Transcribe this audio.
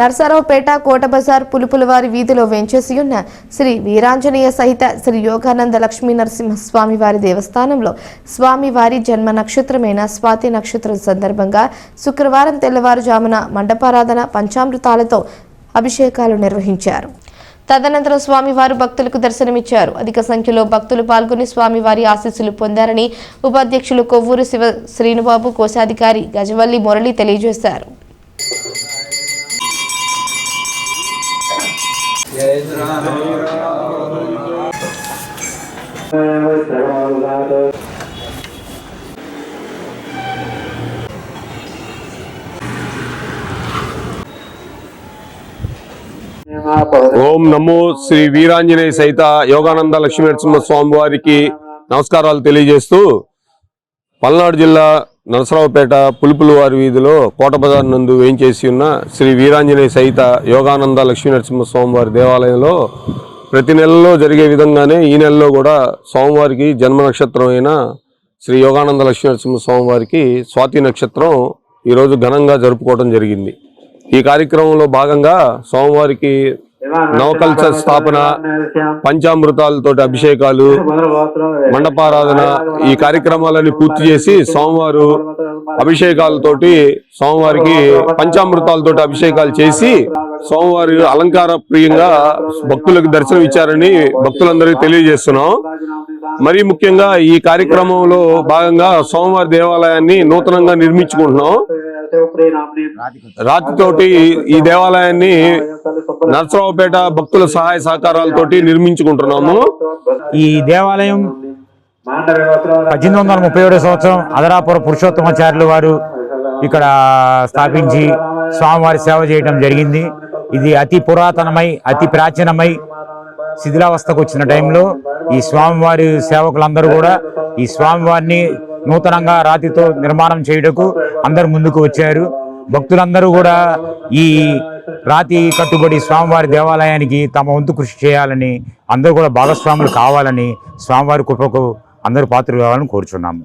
నర్సరావుపేట కోటబజార్ పులుపులవారి వీధిలో వెంచేసి ఉన్న శ్రీ వీరాంజనేయ సహిత శ్రీ యోగానంద లక్ష్మీ నరసింహస్వామి వారి దేవస్థానంలో స్వామివారి జన్మ నక్షత్రమైన స్వాతి నక్షత్రం సందర్భంగా శుక్రవారం తెల్లవారుజామున మండపారాధన పంచామృతాలతో అభిషేకాలు నిర్వహించారు. తదనంతరం స్వామివారు భక్తులకు దర్శనమిచ్చారు. అధిక సంఖ్యలో భక్తులు పాల్గొని స్వామివారి ఆశీస్సులు పొందారని ఉపాధ్యక్షులు కొవ్వూరు శివ శ్రీనుబాబు కోశాధికారి గజవల్లి మురళి తెలియజేశారు. ఓం నమో శ్రీ వీరాంజనేయ సైత యోగానంద లక్ష్మీ నరసింహ స్వామి వారికి నమస్కారాలు తెలియజేస్తూ పల్నాడు జిల్లా నరసరావుపేట పులుపులవారి వీధిలో కోటబజార్ నందు వేయించేసి ఉన్న శ్రీ వీరాంజనేయ సహిత యోగానంద లక్ష్మీ నరసింహ దేవాలయంలో ప్రతి నెలలో జరిగే విధంగానే ఈ నెలలో కూడా స్వామివారికి జన్మ నక్షత్రం అయిన శ్రీ యోగానంద లక్ష్మీ నరసింహ స్వాతి నక్షత్రం ఈరోజు ఘనంగా జరుపుకోవడం జరిగింది. ఈ కార్యక్రమంలో భాగంగా స్వామివారికి నవకల్చ స్థాపన పంచామృతాలతో అభిషేకాలు మండపారాధన ఈ కార్యక్రమాలని పూర్తి చేసి సోమవారు అభిషేకాలతోటి సోమవారికి పంచామృతాలతో అభిషేకాలు చేసి సోమవారి అలంకార ప్రియంగా భక్తులకు దర్శనం ఇచ్చారని భక్తులందరికీ తెలియజేస్తున్నాం. మరీ ముఖ్యంగా ఈ కార్యక్రమంలో భాగంగా సోమవారి దేవాలయాన్ని నూతనంగా నిర్మించుకుంటున్నాం. రాతితోటి ఈ దేవాలయాన్ని నర్సరావుపేట భక్తుల సహాయ సహకారాలతోటి నిర్మించుకుంటున్నాము. ఈ దేవాలయం పద్దెనిమిది వందల ముప్పై ఏడో సంవత్సరం అదరాపుర పురుషోత్తమాచార్యులు వారు ఇక్కడ స్థాపించి స్వామివారి సేవ చేయడం జరిగింది. ఇది అతి పురాతనమై అతి ప్రాచీనమై శిథిలావస్థకు వచ్చిన టైంలో ఈ స్వామివారి సేవకులందరూ కూడా ఈ స్వామివారిని నూతనంగా రాతితో నిర్మాణం చేయుటకు అందరు ముందుకు వచ్చారు. భక్తులందరూ కూడా ఈ రాతి కట్టుబడి స్వామివారి దేవాలయానికి తమ వంతు కృషి చేయాలని అందరూ కూడా భాగస్వాములు కావాలని స్వామివారి కృపకు అందరూ పాత్రలు కావాలని కోరుచున్నాము.